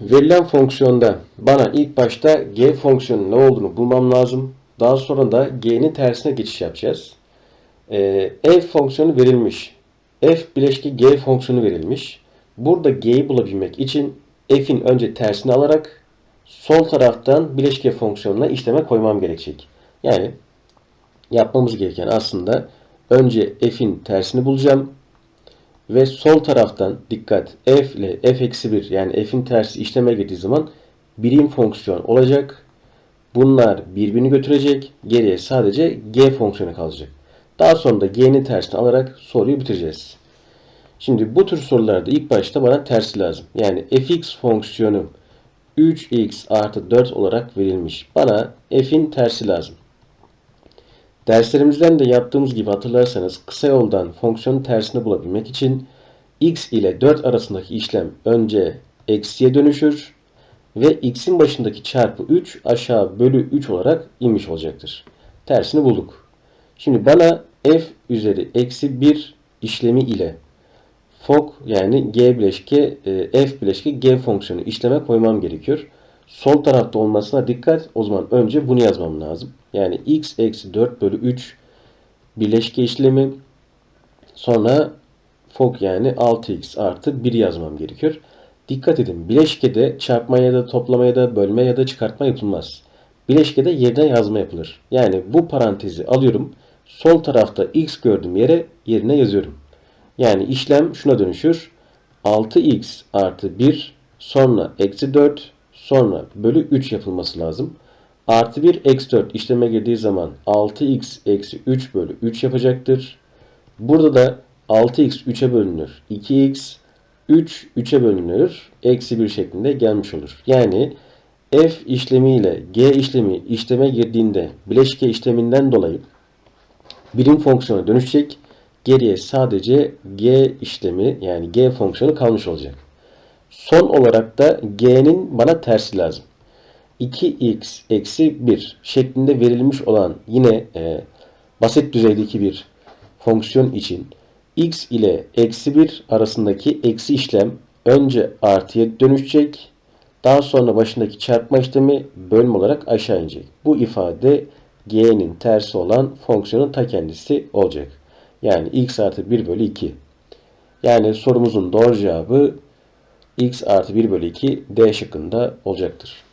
Verilen fonksiyonda bana ilk başta g fonksiyonun ne olduğunu bulmam lazım. Daha sonra da g'nin tersine geçiş yapacağız. Ee, f fonksiyonu verilmiş. f bileşki g fonksiyonu verilmiş. Burada g'yi bulabilmek için f'in önce tersini alarak sol taraftan bileşke fonksiyonuna işleme koymam gerekecek. Yani yapmamız gereken aslında önce f'in tersini bulacağım. Ve sol taraftan dikkat f ile f eksi 1 yani f'in tersi işleme girdiği zaman birim fonksiyon olacak. Bunlar birbirini götürecek. Geriye sadece g fonksiyonu kalacak. Daha sonra da g'nin tersini alarak soruyu bitireceğiz. Şimdi bu tür sorularda ilk başta bana tersi lazım. Yani fx fonksiyonu 3x artı 4 olarak verilmiş. Bana f'in tersi lazım. Derslerimizden de yaptığımız gibi hatırlarsanız kısa yoldan fonksiyonun tersini bulabilmek için x ile 4 arasındaki işlem önce eksiye dönüşür ve x'in başındaki çarpı 3 aşağı bölü 3 olarak inmiş olacaktır. Tersini bulduk. Şimdi bana f üzeri eksi 1 işlemi ile fok yani g bileşke e, f bileşke g fonksiyonu işleme koymam gerekiyor. Sol tarafta olmasına dikkat. O zaman önce bunu yazmam lazım. Yani x eksi 4 bölü 3 birleşke işlemi sonra fok yani 6x artı 1 yazmam gerekiyor. Dikkat edin bileşkede çarpma ya da toplama ya da bölme ya da çıkartma yapılmaz. Bileşkede yerden yazma yapılır. Yani bu parantezi alıyorum. Sol tarafta x gördüğüm yere yerine yazıyorum. Yani işlem şuna dönüşür. 6x artı 1 sonra eksi 4 sonra bölü 3 yapılması lazım. Artı 1 eksi 4 işleme girdiği zaman 6x eksi 3 bölü 3 yapacaktır. Burada da 6x 3'e bölünür. 2x 3 3'e bölünür. Eksi 1 şeklinde gelmiş olur. Yani f işlemiyle g işlemi işleme girdiğinde bileşke işleminden dolayı birim fonksiyona dönüşecek. Geriye sadece g işlemi yani g fonksiyonu kalmış olacak. Son olarak da g'nin bana tersi lazım. 2x eksi 1 şeklinde verilmiş olan yine e, basit düzeydeki bir fonksiyon için x ile eksi 1 arasındaki eksi işlem önce artıya dönüşecek. Daha sonra başındaki çarpma işlemi bölüm olarak aşağı inecek. Bu ifade g'nin tersi olan fonksiyonun ta kendisi olacak. Yani x artı 1 bölü 2. Yani sorumuzun doğru cevabı x artı 1 bölü 2 D şıkkında olacaktır.